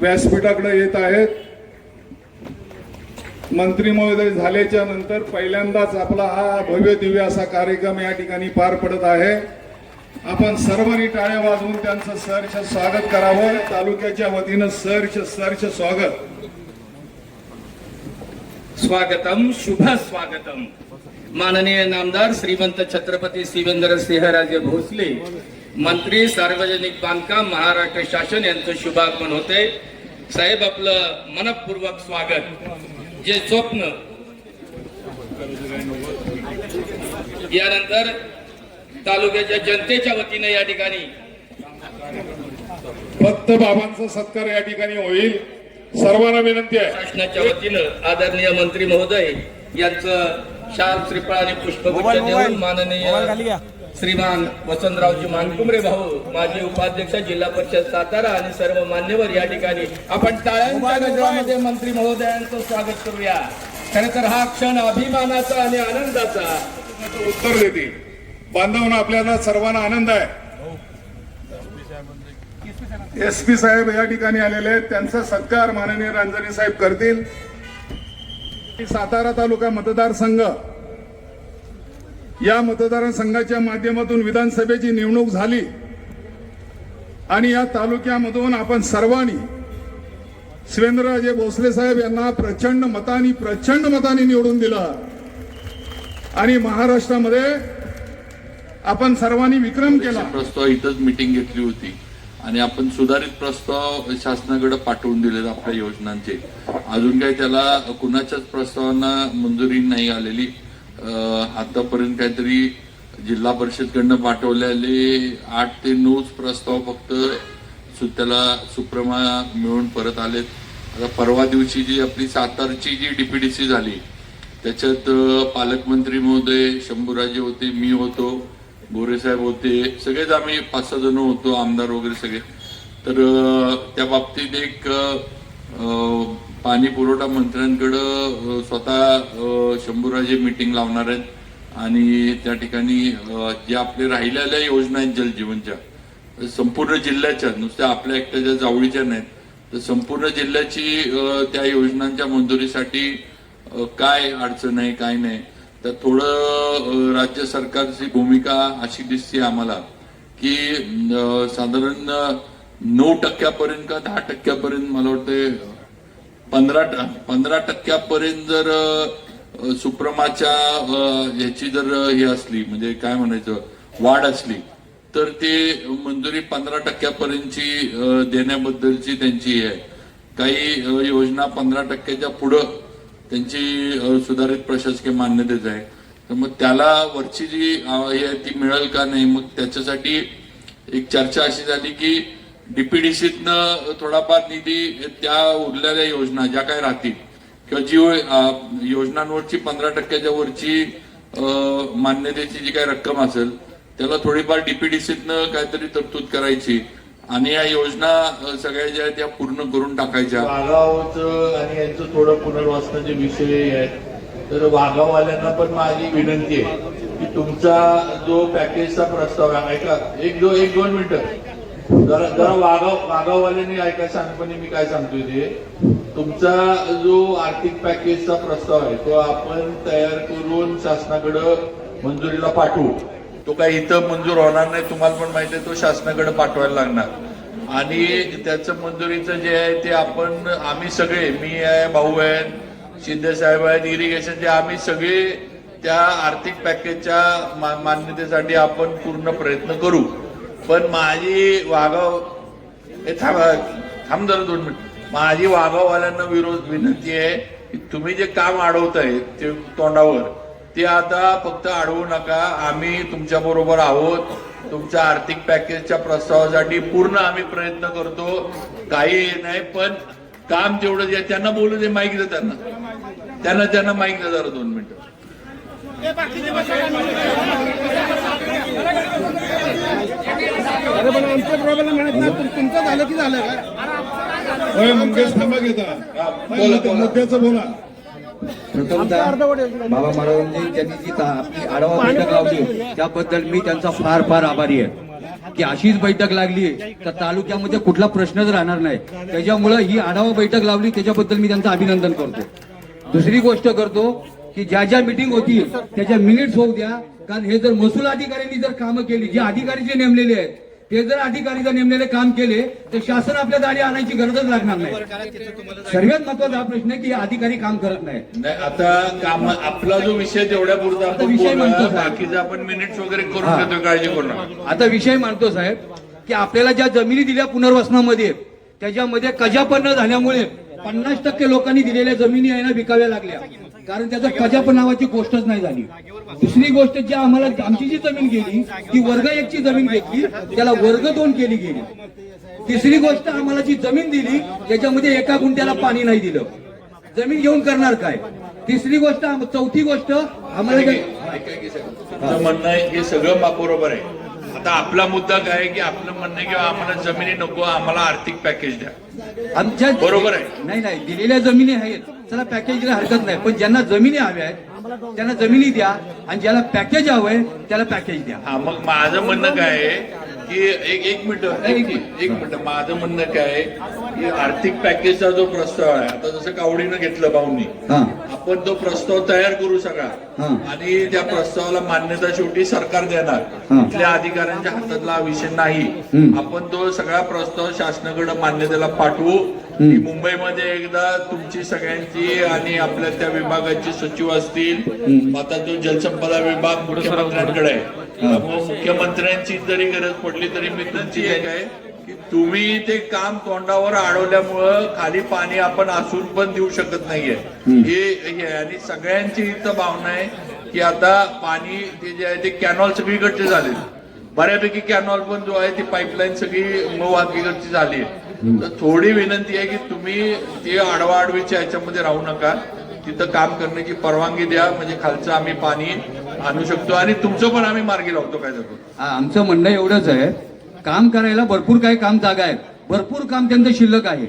व्यासपीठाकडे येत आहेत. मंत्री महोदय झाल्याच्यानंतर पहिल्यांदाच आपला हा भव्य दिव्य असा कार्यक्रम या ठिकाणी पार पडत आहे. आपण सर्वांनी टाळ्या वाजवून त्यांचं सहर्ष स्वागत करावं. तालुक्याच्या वतीनं सहर्ष सहर्ष स्वागत. स्वागतम शुभ स्वागतम. माननीय नामदार श्रीमंत छत्रपती शिवेंद्र सिंहराजे भोसले मंत्री सार्वजनिक बांधकाम महाराष्ट्र शासन यांचं शुभागमन होते साहेब आपलं मनपूर्वक स्वागत. जे स्वप्न यानंतर तालुक्याच्या जनतेच्या वतीने या ठिकाणी फक्त बाबांचा सत्कार या ठिकाणी होईल सर्वांना विनंती आहे. शासनाच्या वतीनं आदरणीय मंत्री महोदय यांचं शाल श्रीफळ आणि पुष्पगुच्छ देऊन माननीय श्रीमान वसंतरावजी मानकुमरे भाऊ माजी उपाध्यक्ष जिल्हा परिषद सातारा आणि सर्व मान्यवर या ठिकाणी. आपण टाळ्यांच्या गजरामध्ये मंत्री महोदयांचं स्वागत करूया. खरं तर हा क्षण अभिमानाचा आणि आनंदाचा. उत्तर देतील बांधवून आपल्याला सर्वांना आनंद आहे. एस पी साहेब या ठिकाणी आलेले आहेत. त्यांचा सत्कार माननीय रांजणे साहेब करतील. सातारा तालुका मतदारसंघ या मतदारसंघाच्या माध्यमातून विधानसभेची निवडणूक झाली. आणि या तालुक्यामधून आपण सर्वांनी शिवेंद्रराजे भोसले साहेब यांना प्रचंड मतांनी प्रचंड मतांनी निवडून दिलं. आणि महाराष्ट्रामध्ये आपण सर्वांनी विक्रम केला. प्रस्ताव इथंच मिटिंग घेतली होती. आणि आपण सुधारित प्रस्ताव शासनाकडे पाठवून दिलेत आपल्या योजनांचे. अजून काही त्याला कुणाच्याच प्रस्तावांना मंजुरी नाही आलेली. आतापर्यंत काहीतरी जिल्हा परिषदकडनं पाठवलेले आठ ते नऊच प्रस्ताव फक्त सु- त्याला सुप्रमा मिळून परत आलेत. आता परवा दिवशी जी आपली सातारची जी डीपीडीसी झाली त्याच्यात पालकमंत्री महोदय शंभूराजे होते मी होतो गोरेसाहेब होते सगळेच आम्ही पाच सहा जण होतो आमदार वगैरे सगळे. तर त्या बाबतीत एक पाणी पुरवठा मंत्र्यांकडं स्वतः शंभूराजे मीटिंग लावणार आहेत. आणि त्या ठिकाणी ज्या आपल्या राहिलेल्या योजना आहेत जलजीवनच्या संपूर्ण जिल्ह्याच्या नुसत्या आपल्या एकट्याच्या जावळीच्या नाहीत तर संपूर्ण जिल्ह्याची त्या योजनांच्या मंजुरीसाठी काय अडचण आहे काय नाही तर थोडं राज्य सरकारची भूमिका अशी दिसते आम्हाला की साधारण नऊ टक्क्यापर्यंत का दहा टक्क्यापर्यंत मला वाटतं पंधरा पंधरा टक्क्यापर्यंत जर सुप्रमाच्या ह्याची जर हे असली म्हणजे काय म्हणायचं वाढ असली तर ते मंजुरी पंधरा टक्क्यापर्यंतची देण्याबद्दलची त्यांची हे आहे. काही योजना पंधरा टक्क्याच्या पुढं त्यांची सुधारित प्रशासकीय मान्यतेच आहे. तर मग त्याला वरची जी हे आहे ती मिळेल का नाही मग त्याच्यासाठी एक चर्चा अशी झाली की डीपीडीसीतनं थोडाफार निधी त्या उरलेल्या योजना ज्या काय राहतील. किंवा जी योजनांवरची पंधरा टक्क्याच्या वरची मान्यतेची जी काही रक्कम असेल त्याला थोडीफार डीपीडीसीतनं काहीतरी तरतूद करायची. आणि या योजना सगळ्या ज्या आहेत त्या पूर्ण करून टाकायच्या. वाघावचं आणि यांचं थोडं पुनर्वासनाचे विषय आहेत. तर वाघावाल्यांना पण माझी विनंती आहे की तुमचा जो पॅकेजचा प्रस्ताव आहे ऐका एक दो एक दोन मिनिटं. जरा जरा वाघाव वाघाववाल्यांनी ऐका सांगपणे मी काय सांगतोय ते? तुमचा जो आर्थिक पॅकेजचा प्रस्ताव आहे तो आपण तयार करून शासनाकडं मंजुरीला पाठवू. तो काही इथं मंजूर होणार नाही तुम्हाला पण माहिती आहे तो शासनाकडे पाठवायला लागणार. आणि त्याचं मंजुरीचं जे आहे ते आपण आम्ही सगळे मी आहे भाऊ आहेत शिंदे साहेब आहेत इरिगेशन जे आम्ही सगळे त्या आर्थिक पॅकेजच्या मान्यतेसाठी आपण पूर्ण प्रयत्न करू. पण माझी वागाव हे थांब थांब जरा दोन मिनिट. माझी वागाववाल्यांना विरोध विनंती आहे की तुम्ही जे काम अडवताय ते तोंडावर ते आता फक्त अडवू नका. आम्ही तुमच्या बरोबर आहोत. तुमच्या आर्थिक पॅकेजच्या प्रस्तावासाठी पूर्ण आम्ही प्रयत्न करतो. काही नाही पण काम तेवढं जे त्यांना बोलू दे माईक दे त्यांना. त्यांना त्यांना माईक दे जरा दोन मिनिटं. अरे पण आमचं प्रॉब्लेम म्हणत नाही तुम- तुमचं झालं की झालं का? होय मंगेश थांबा घेता मुद्द्याचं बोला प्रथमतः बाबा महाराजांनी त्यांनी जी ता- आपली आढावा बैठक लावली त्याबद्दल मी त्यांचा फार फार आभारी आहे. की अशीच बैठक लागली तर तालुक्यामध्ये कुठला प्रश्नच राहणार नाही. त्याच्यामुळं ही आढावा बैठक लावली त्याच्याबद्दल मी त्यांचं अभिनंदन करतो. दुसरी गोष्ट करतो की ज्या ज्या मिटिंग होती त्याच्या मिनिट्स होऊ द्या कारण हे जर महसूल अधिकाऱ्यांनी जर कामं केली जे अधिकारी जे नेमलेले आहेत ते जर अधिकारी जर नेमलेले काम केले तर शासन आपल्या दारी आणायची गरजच लागणार नाही सर्वात महत्त्वाचा हा प्रश्न आहे की अधिकारी काम करत नाही नाही आता काम आपला जो विषय तेवढ्या पुरता विषय बोलूया. म्हणतो साहेब. बाकीचं आपण मिनिट्स वगैरे. करून घेतो काळजी करू नका आता विषय मांडतो साहेब की आपल्याला ज्या जमिनी दिल्या पुनर्वसनामध्ये त्याच्यामध्ये कजापन्न झाल्यामुळे पन्नास टक्के लोकांनी दिलेल्या जमिनी आहे ना विकाव्या लागल्या कारण त्याचा कजाप नावाची गोष्टच नाही झाली. दुसरी गोष्ट जी आम्हाला आमची जी जमीन गेली ती वर्ग एकची जमीन घेतली त्याला वर्ग दोन केली गेली. तिसरी गोष्ट आम्हाला जी जमीन दिली त्याच्यामध्ये एका गुंट्याला पाणी नाही दिलं. जमीन घेऊन करणार काय? तिसरी गोष्ट चौथी गोष्ट आम्हाला म्हणणं हे सगळं बरोबर आहे. आता आपला मुद्दा काय की आपलं म्हणणं आहे की आम्हाला जमिनी नको आम्हाला आर्थिक पॅकेज द्या. आमच्या बरोबर आहे. नाही नाही दिलेल्या जमिनी आहेत. चला पॅकेजला हरकत नाही. पण ज्यांना जमिनी हव्या आहेत त्यांना जमिनी द्या. आणि ज्याला पॅकेज हवंय त्याला पॅकेज द्या. हा मग माझं म्हणणं काय आहे की एक एक मिनिट एक एक मिनिट माझं म्हणणं काय आहे की आर्थिक पॅकेजचा जो प्रस्ताव आहे आता जसं कावडीनं घेतलं भाऊनी हा. आपण तो प्रस्ताव तयार करू सगळा. आणि त्या प्रस्तावाला मान्यता शेवटी सरकार देणार. इथल्या अधिकाऱ्यांच्या हातातला हा विषय नाही. आपण तो सगळा प्रस्ताव शासनाकडे मान्यतेला पाठवू. की मुंबईमध्ये एकदा तुमची सगळ्यांची आणि आपल्या त्या विभागाचे सचिव असतील. आता तो जलसंपदा विभाग मुख्यमंत्र्यांकडे आहे. मुख्यमंत्र्यांची जरी गरज पडली तरी मी तुमची एक आहे की तुम्ही ते काम तोंडावर अडवल्यामुळं खाली पाणी आपण असून पण देऊ शकत नाहीये. हे. आणि सगळ्यांची इथं भावना आहे की आता पाणी ते जे आहे ते कॅनॉल सगळीकडचे झाले. बऱ्यापैकी कॅनॉल पण जो आहे ती पाईपलाईन सगळी वाहतुकीकडची झाली आहे. तर थोडी विनंती आहे की तुम्ही ते आडवाआडवीच्या ह्याच्यामध्ये राहू नका. तिथं काम करण्याची परवानगी द्या. म्हणजे खालचं आम्ही पाणी आणू शकतो आणि तुमचं पण आम्ही मार्गी लावतो काय जातो. आमचं म्हणणं एवढंच आहे. काम करायला भरपूर काही काम जागा आहेत. भरपूर काम त्यांचं शिल्लक आहे.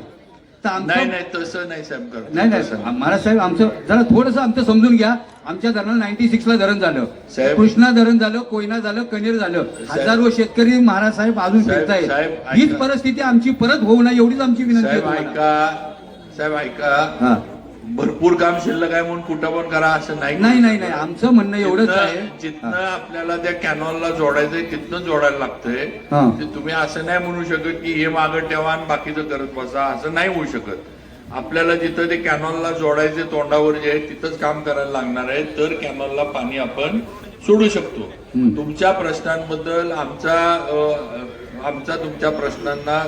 तर नाही आमचं नाही तसं नाही साहेब करत नाही नाही तसं. महाराज साहेब आमचं जरा थोडस आमचं समजून घ्या. आमच्या धरणाला नाईन्टी सिक्स ला धरण झालं. साहेब- कृष्णा धरण झालं कोयना झालं कनेर झालं. हजारो शेतकरी महाराज साहेब अजून साहेब- फिरतायत. साहेब, हीच. परिस्थिती आमची परत होऊ नये एवढीच आमची विनंती आहे साहेब तुम्हाला. ऐका. साहेब ऐका. हा. भरपूर काम शिल्लक आहे म्हणून कुठं पण करा असं नाही. नाही नाही नाही. आमचं म्हणणं एवढंच आहे. जिथनं आपल्याला त्या कॅनॉलला जोडायचंय तिथनं जोडायला लागतंय. ते तुम्ही असं नाही म्हणू शकत की हे मागं ठेवा आणि बाकीचं करत बसा. असं नाही होऊ शकत. आपल्याला जिथं ते कॅनॉलला जोडायचे तोंडावर जे आहे तिथंच काम करायला लागणार आहे. तर कॅनॉलला पाणी आपण सोडू शकतो. तुमच्या प्रश्नांबद्दल आमचा आमचा तुमच्या प्रश्नांना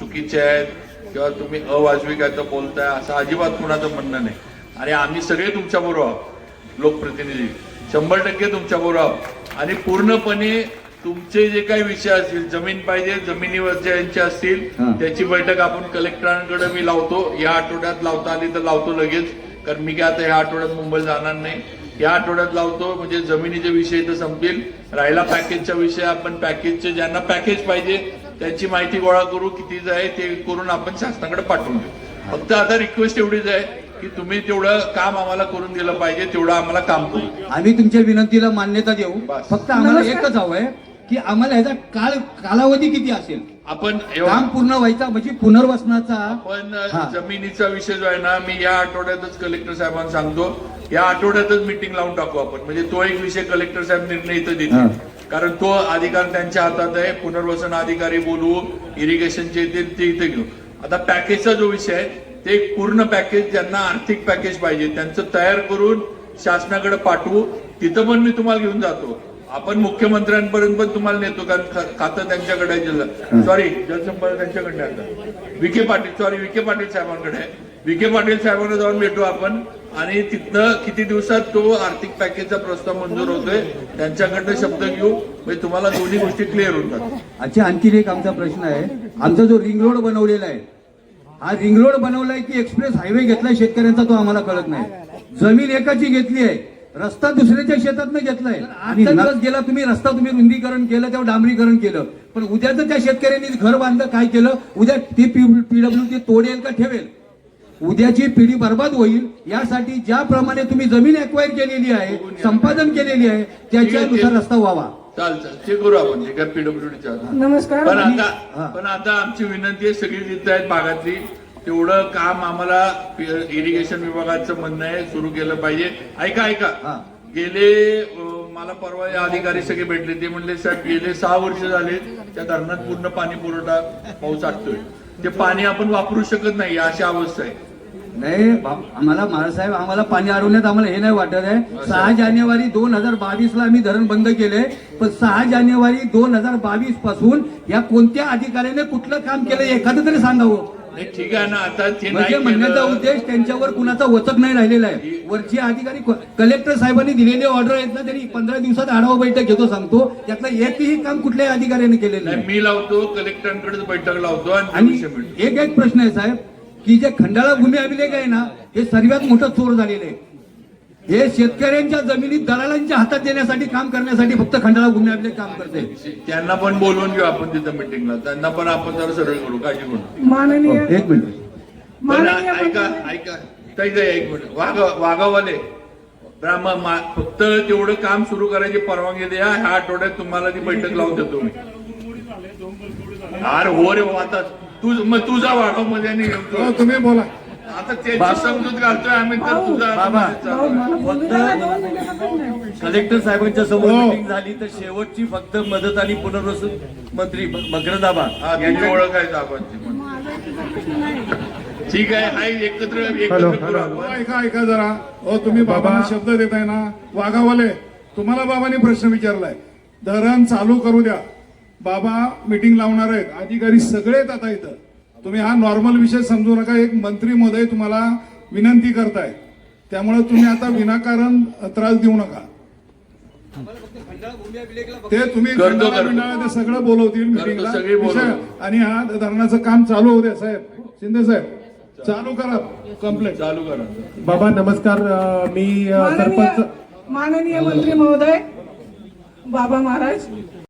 चुकीचे आहेत. किंवा तुम्ही अवाजवी काय तर बोलताय असं अजिबात कुणाचं म्हणणं नाही. आणि आम्ही सगळे तुमच्या बरोबर आहोत लोकप्रतिनिधी. शंभर टक्के तुमच्या बरोबर आहोत. आणि पूर्णपणे तुमचे जे काही विषय असतील जमीन पाहिजे जमिनीवरच्या असतील. त्याची बैठक आपण कलेक्टरांकडे मी लावतो. या आठवड्यात लावता आली तर लावतो लगेच कारण मी काय आता ह्या आठवड्यात मुंबईला जाणार नाही. या आठवड्यात लावतो म्हणजे जमिनीचे विषय तर संपतील राहिला पॅकेजचा विषय आपण पॅकेजचे ज्यांना पॅकेज पाहिजे त्यांची माहिती गोळा करू कितीच आहे ते करून आपण शासनाकडे पाठवून देऊ. फक्त आता रिक्वेस्ट एवढीच आहे की तुम्ही तेवढं काम आम्हाला करून दिलं पाहिजे तेवढं आम्हाला काम करू. आम्ही तुमच्या विनंतीला मान्यता देऊ. फक्त आम्हाला एकच हवंय की आम्हाला ह्याचा काळ कालावधी किती असेल? आपण एवढा काम पूर्ण व्हायचा म्हणजे पुनर्वसनाचा. पण हा. जमिनीचा विषय जो आहे ना मी या आठवड्यातच कलेक्टर साहेबांना सांगतो. या आठवड्यातच मिटिंग लावून टाकू आपण. म्हणजे तो एक विषय कलेक्टर साहेब निर्णय इथं. देतील. कारण तो अधिकार त्यांच्या हातात आहे. पुनर्वसन अधिकारी बोलवू इरिगेशनचे येतील ते इथे घेऊ. आता पॅकेजचा जो विषय आहे ते एक पूर्ण पॅकेज ज्यांना आर्थिक पॅकेज पाहिजे त्यांचं तयार करून शासनाकडे पाठवू. तिथं पण मी तुम्हाला घेऊन जातो. आपण मुख्यमंत्र्यांपर्यंत पण तुम्हाला नेतो कारण खातं त्यांच्याकडे जिल्हा. सॉरी जलसंपदा त्यांच्याकडे. विखे पाटील सॉरी विखे पाटील साहेबांकडे विखे पाटील साहेबांना जाऊन भेटू आपण. आणि तिथनं किती दिवसात तो आर्थिक पॅकेजचा प्रस्ताव मंजूर होतोय त्यांच्याकडनं शब्द घेऊ म्हणजे तुम्हाला दोन्ही गोष्टी क्लिअर होतात. अच्छा आणखीन एक आमचा प्रश्न आहे. आमचा जो रिंग रोड बनवलेला आहे हा रिंग रोड बनवलाय की एक्सप्रेस हायवे घेतलाय शेतकऱ्यांचा तो आम्हाला कळत नाही. जमीन एकाची घेतली आहे रस्ता दुसऱ्याच्या शेतातनं घेतलाय. आणि दिवस गेला तुम्ही रस्ता तुम्ही रुंदीकरण केलं तेव्हा डांबरीकरण केलं. पण उद्याचं त्या शेतकऱ्यांनी घर बांधलं काय केलं? उद्या ती पीडब्ल्यू डी तोडेल का ठेवेल? उद्याची पिढी बर्बाद होईल यासाठी ज्याप्रमाणे तुम्ही जमीन अक्वायर केलेली आहे संपादन केलेली आहे त्याच्यानुसार रस्ता व्हावा. चाल चाल. ते करू आपण. पीडब्ल्यूडीच्या नमस्कार. पण आता पण आता आमची विनंती आहे सगळी जिथं आहेत भागातली. तेवढं काम आम्हाला इरिगेशन विभागाचं म्हणणं आहे सुरू केलं पाहिजे. ऐका ऐका. गेले मला परवा हे अधिकारी सगळे भेटले. ते म्हणले साहेब गेले सहा वर्ष झाले. त्या धरणात पूर्ण पाणी पुरवठा पाऊस आटतोय. ते पाणी आपण वापरू शकत नाही अशी अवस्था आहे. नाही आम्हाला महाराजसाहेब आम्हाला पाणी अडवण्यात आम्हाला हे नाही वाटत आहे. सहा जानेवारी दोन हजार बावीस ला आम्ही धरण बंद केले. पण सहा जानेवारी दोन हजार बावीसपासून या कोणत्या अधिकाऱ्याने कुठलं काम केलं एखादं तरी सांगावं. ठीक आहे ना आता म्हणजे म्हणण्याचा. उद्देश त्यांच्यावर कुणाचा वचक नाही राहिलेला आहे. वरचे अधिकारी कलेक्टर साहेबांनी दिलेले ऑर्डर आहेत ना त्यांनी पंधरा दिवसात आढावा बैठक घेतो सांगतो. त्यातलं एकही काम कुठल्याही अधिकाऱ्याने केलेलं नाही, नाही. मी लावतो कलेक्टरांकडेच बैठक लावतो आणि एक एक प्रश्न आहे साहेब. की जे खंडाळा भूमी अभिलेख आहे ना हे सर्वात मोठं चोर झालेलं आहे. हे शेतकऱ्यांच्या जमिनी दलालांच्या हातात देण्यासाठी काम करण्यासाठी फक्त खंडाळा भूमी अभिलेख काम करते त्यांना पण बोलवून घेऊ आपण तिथं मिटिंगला त्यांना पण आपण जरा सरळ करू काळजी करू माननीय एक मिनिट. ऐका ऐका. ताई ताई, एक मिनिट. वाघ वाघावाले. ब्राह्मण फक्त तेवढं काम सुरू करायची परवानगी द्या ह्या आठवड्यात तुम्हाला ती बैठक लावून देतो मी. अरे हो रे हो, मग तुझा वाघावमध्ये हो, तुम्ही बोला. आता त्याची समजूत घालतोय आम्ही तर तुझा बाबा. कलेक्टर साहेबांच्या समोर हो. मिटिंग झाली तर शेवटची फक्त मदत आणि पुनर्वसन मंत्री मकरदाबा हा तुझी ओळख आहे साहेबांची पण. ठीक आहे हाय एकत्र एकत्र करू हो. ऐका ऐका जरा. हो तुम्ही बाबांना शब्द देताय ना. वाघावाले तुम्हाला बाबांनी प्रश्न विचारलाय. धरण चालू करू द्या. बाबा मिटिंग लावणार आहेत. अधिकारी सगळे येतात आता इथं. तुम्ही हा नॉर्मल विषय समजू नका. एक मंत्री महोदय तुम्हाला विनंती करताय त्यामुळे तुम्ही आता विनाकारण त्रास देऊ नका. ते तुम्ही ते सगळं बोलवतील मिटिंगला सगळे बोलवतील. विषय- आणि हा धरणाचं काम चालू होऊ द्या साहेब. शिंदे साहेब चालू करा. कम्प्लेट चालू करा. बाबा नमस्कार. मी सरपंच माननीय मंत्री महोदय बाबा महाराज.